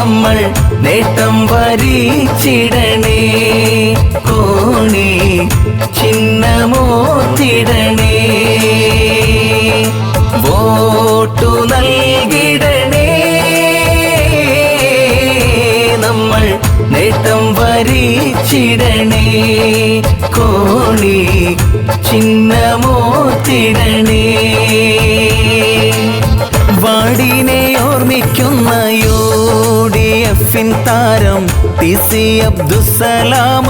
നമ്മൾ നേട്ടം വരിച്ചിടണേ. കോണി ചിഹ്നമോത്തിടണേ. വോട്ടു നൽകിടണേ. നമ്മൾ നേട്ടം വരിച്ചിടണേ. കോണി ചിഹ്നമോത്തിടണേ. പി സി അബ്ദുസലാം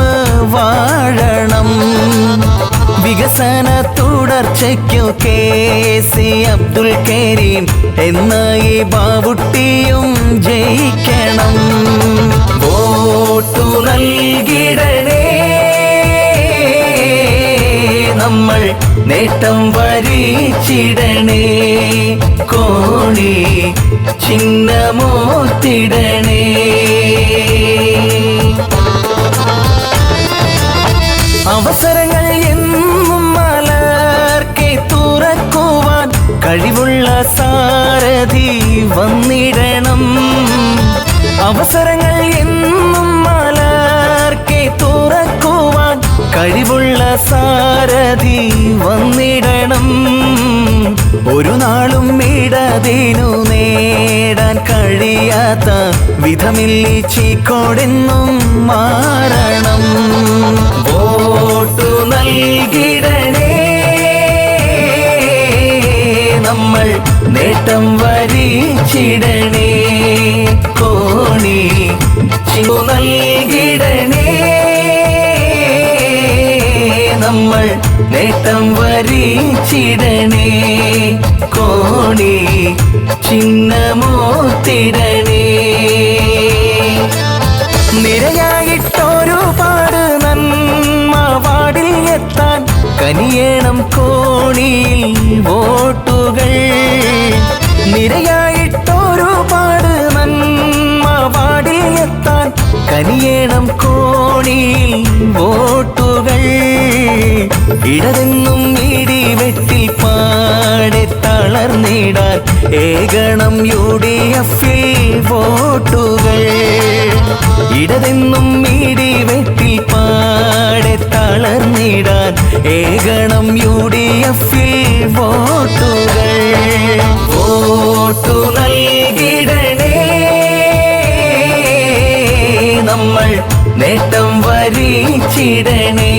വാഴണം. വികസന തുടർച്ചയ്ക്കു കെ സി അബ്ദുൽ കരീം എന്ന ഈ ബാവുട്ടിയും ജയിക്കണം. വോട്ടു നൽകിടണേ. നമ്മൾ നേട്ടം വരിച്ചിടണേ. കോണി ചിഹ്നമോത്തിടണേ. കഴിവുള്ള സാരഥി വന്നിടണം. അവസരങ്ങൾ എന്നും മലർക്കെ തുറക്കുവാൻ കഴിവുള്ള സാരഥി വന്നിടണം. ഒരു നാളും ഇടതിനു നേടാൻ കഴിയാത്ത വിധമില്ലി ചീക്കോടെന്നും മാറണം. വോട്ടു നൽകിടണേ നമ്മൾ നേട്ടം വരിച്ചിടണേ. കോണി ചിങ്ങു നൽകിടണേ. നമ്മൾ നേട്ടം വരിച്ചിടണേ. കോണി ചിഹ്നമോത്തിടണേ നിരയായിട്ടൊരുപാട് നന്മ വാടിൽ എത്താൻ കനിയേണം കോണിയിൽ കനിയേണം കോണിയിൽ വോട്ടുകൾ. ഇടതെന്നും ഇടിവെട്ടിൽ പാടെ തളർന്നിടാൻ ഏകണം യു ഡി എഫിൽ വോട്ടുകൾ. ഇടതെന്നും ഇടിവെട്ടിൽ പാടെ തളർന്നിടാൻ ഏകണം യു ഡി നമ്മൾ നേട്ടം വരിച്ചിടണേ.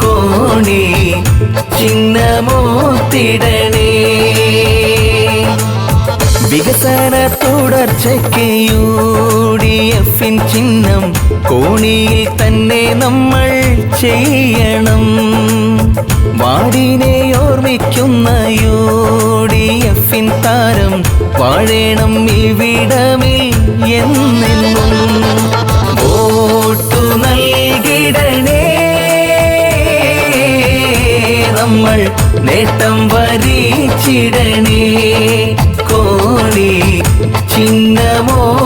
കോണി ചിഹ്നമോത്തിടണേ വികസന തുടർച്ചയ്ക്ക് എഫിൻ ചിഹ്നം കോണിയിൽ തന്നെ നമ്മൾ ചെയ്യണം. വാടിനെ ഓർമ്മിക്കുന്ന യു ഡി എഫിൻ താരം വാഴേണം ഇവിടമിൽ എന്നെന്നും. നൽകിടണേ. നമ്മൾ നേട്ടം വരിച്ചിടണേ. കോണി ചിഹ്നമോർത്തിടണേ.